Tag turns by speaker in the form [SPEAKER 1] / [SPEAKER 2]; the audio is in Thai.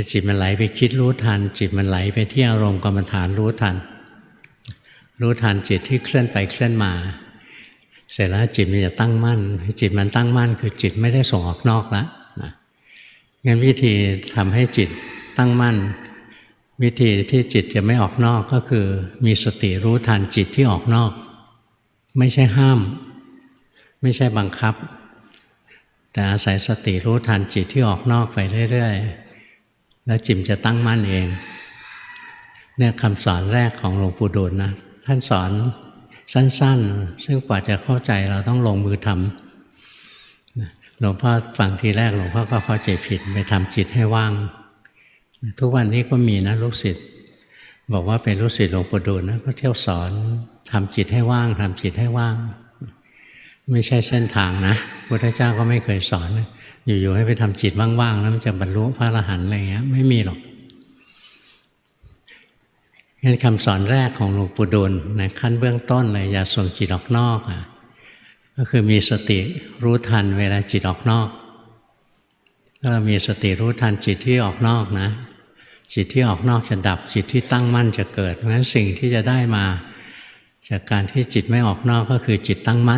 [SPEAKER 1] ถ้าจิตมันไหลไปคิดรู้ทัน จิตมันไหลไปที่อารมณ์กรรมฐานรู้ทัน รู้ทันจิตที่เคลื่อนไปเคลื่อนมา เสร็จแล้วจิตมันจะตั้งมั่น จิตมันตั้งมั่น คือจิตไม่ได้ส่งออกนอกแล้วนะงั้นวิธีทำให้จิตตั้งมั่น วิธีที่จิตจะไม่ออกนอกก็คือ มีสติรู้ทันจิตที่ออกนอก ไม่ใช่ห้าม ไม่ใช่บังคับ แต่อาศัยสติรู้ทันจิตที่ออกนอกไปเรื่อยๆ แล้วจิตจะตั้งมั่นเองเนี่ยคำสอนแรกของหลวงปู่ดูลนะท่านสอนสั้น ๆ ซึ่งกว่าจะเข้าใจเราต้องลงมือทำหลวงพ่อฟังทีแรกหลวงพ่อก็เข้าใจผิดไปทำจิตให้ว่าง ทุกวันนี้ก็มีนะลูกศิษย์บอกว่าเป็นลูกศิษย์หลวงปู่ดูลนะก็เที่ยวสอนทำจิตให้ว่างทำจิตให้ว่าง ไม่ใช่เส้นทางนะพุทธเจ้าก็ไม่เคยสอน อยู่ๆให้ไปทำจิตว่างๆแล้วมันจะบรรลุพระอรหันต์อะไรเงี้ย ไม่มีหรอกงั้นคำสอนแรกของหลวงปู่ดูลในขั้นเบื้องต้นเลยอย่าส่งจิตออกนอกอะก็คือมีสติรู้ทันเวลาจิตออกนอกถ้าเรามีสติรู้ทันจิตที่ออกนอกนะ จิตที่ออกนอกจะดับจิตที่ตั้งมั่นจะเกิดเพราะฉะนั้นสิ่งที่จะได้มา จากการที่จิตไม่ออกนอกก็คือจิตตั้งมั่น